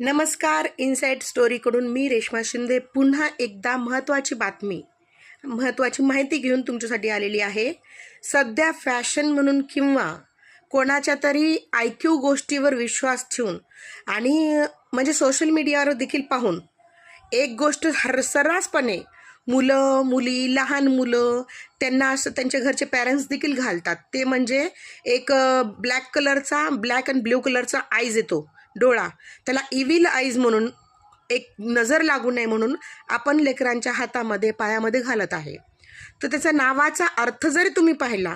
नमस्कार इनसाईट स्टोरीकडून मी रेश्मा शिंदे पुन्हा एकदा महत्त्वाची बातमी महत्त्वाची माहिती घेऊन तुमच्यासाठी आलेली आहे. सध्या फॅशन म्हणून किंवा कोणाच्या तरी आय क्यू गोष्टीवर विश्वास ठेवून आणि म्हणजे सोशल मीडियावर देखील पाहून एक गोष्ट हर सर्रासपणे मुलं मुली लहान मुलं त्यांना असं त्यांच्या घरचे पॅरेंट्स देखील घालतात. ते म्हणजे एक ब्लॅक कलरचा ब्लॅक अँड ब्ल्यू कलरचा आईज येतो. डोळा. त्याला इविल आईज म्हणून एक नजर लागू नये म्हणून आपण लेकरांच्या हातामध्ये पायामध्ये घालत आहे. तर त्याचा नावाचा अर्थ जरी तुम्ही पाहिला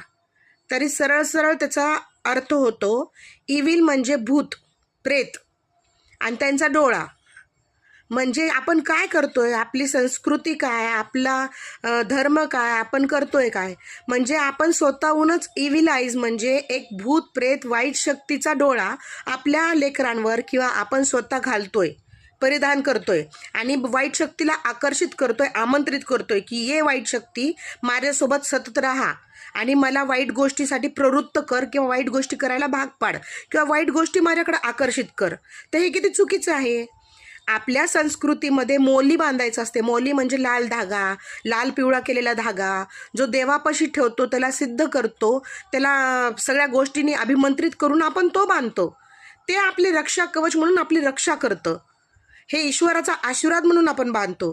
तरी सरळ सरळ त्याचा अर्थ होतो इविल म्हणजे भूत प्रेत. आणि त्यांचा डोळा. म्हणजे आपण काय करतोय? आपली संस्कृती काय? आपला धर्म काय? आपण करतोय काय? म्हणजे आपण स्वतःहूनच इव्हिलाईज म्हणजे एक भूत प्रेत वाईट शक्तीचा डोळा आपल्या लेकरांवर किंवा आपण स्वतः घालतोय परिधान करतोय आणि वाईट शक्तीला आकर्षित करतोय आमंत्रित करतोय की ये वाईट शक्ती माझ्यासोबत सतत राहा आणि मला वाईट गोष्टीसाठी प्रवृत्त कर किंवा वाईट गोष्टी करायला भाग पाड किंवा वाईट गोष्टी माझ्याकडे आकर्षित कर. तर हे किती चुकीचं आहे? आपल्या संस्कृतीमध्ये मोली बांधायचं असते. मोली म्हणजे लाल धागा लाल पिवळा केलेला धागा. जो देवापाशी ठेवतो त्याला सिद्ध करतो त्याला सगळ्या गोष्टींनी अभिमंत्रित करून आपण तो बांधतो. ते आपले रक्षा कवच म्हणून आपली रक्षा करतं. हे ईश्वराचा आशीर्वाद म्हणून आपण बांधतो.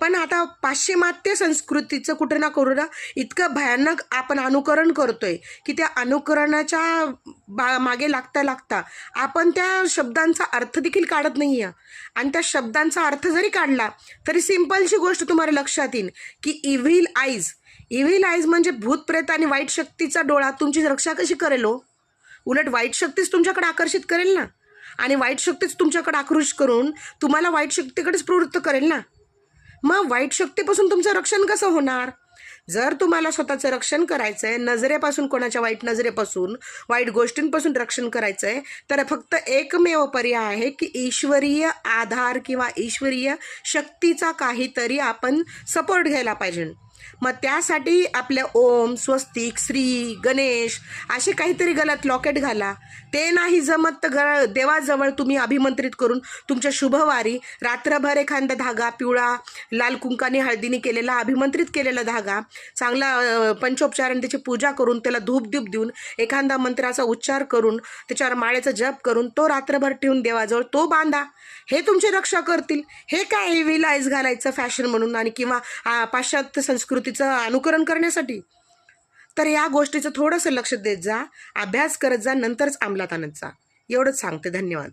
पण आता पाश्चिमात्य संस्कृतीचं कुठे ना करू ना इतकं भयानक आपण अनुकरण करतोय की त्या अनुकरणाच्या बा मागे लागता लागता आपण त्या शब्दांचा अर्थ देखील काढत नाही आहे आणि त्या शब्दांचा अर्थ जरी काढला तरी सिम्पलची गोष्ट तुम्हाला लक्षात येईल की इव्हिल आईज इव्हिल आईज म्हणजे भूत प्रेत आणि वाईट शक्तीचा डोळा. तुमची रक्षा कशी करेल हो? उलट वाईट शक्तीच तुमच्याकडे आकर्षित करेल ना? आणि वाईट शक्तीच तुमच्याकडे आक्रोश करून तुम्हाला वाईट शक्तीकडेच प्रवृत्त करेल ना? मग वाईट शक्तीपासून तुमचं रक्षण कसं होणार? जर तुम्हाला स्वतःचं रक्षण करायचं आहे नजरेपासून कोणाच्या वाईट नजरेपासून वाईट गोष्टींपासून रक्षण करायचं आहे तर फक्त एकमेव पर्याय आहे की ईश्वरीय आधार किंवा ईश्वरीय शक्तीचा काहीतरी आपण सपोर्ट घ्यायला पाहिजे. मग त्यासाठी आपल्या ओम स्वस्तिक श्री गणेश असे काहीतरी गलत लॉकेट घाला. ते नाही जमत तर ग देवाजवळ तुम्ही अभिमंत्रित करून तुमच्या शुभवारी रात्रभर एखादा धागा पिवळा लाल कुंकाने हळदीने केलेला अभिमंत्रित केलेला धागा चांगला पंचोपचारण पंचोपचाराने त्याची पूजा करून त्याला धूप धूप देऊन एखादा मंत्राचा उच्चार करून त्याच्यावर माळेचा जप करून तो रात्रभर ठेवून देवाजवळ तो बांधा. हे तुमची रक्षा करतील. हे काय विलायज घालायचं फॅशन म्हणून आणि किंवा पाश्चात्य संस्कृती संस्कृतीचं अनुकरण करण्यासाठी. तर या गोष्टीचं थोडंसं लक्ष देत जा अभ्यास करत जा नंतरच अंमलात आणत जा. एवढंच सांगते. धन्यवाद.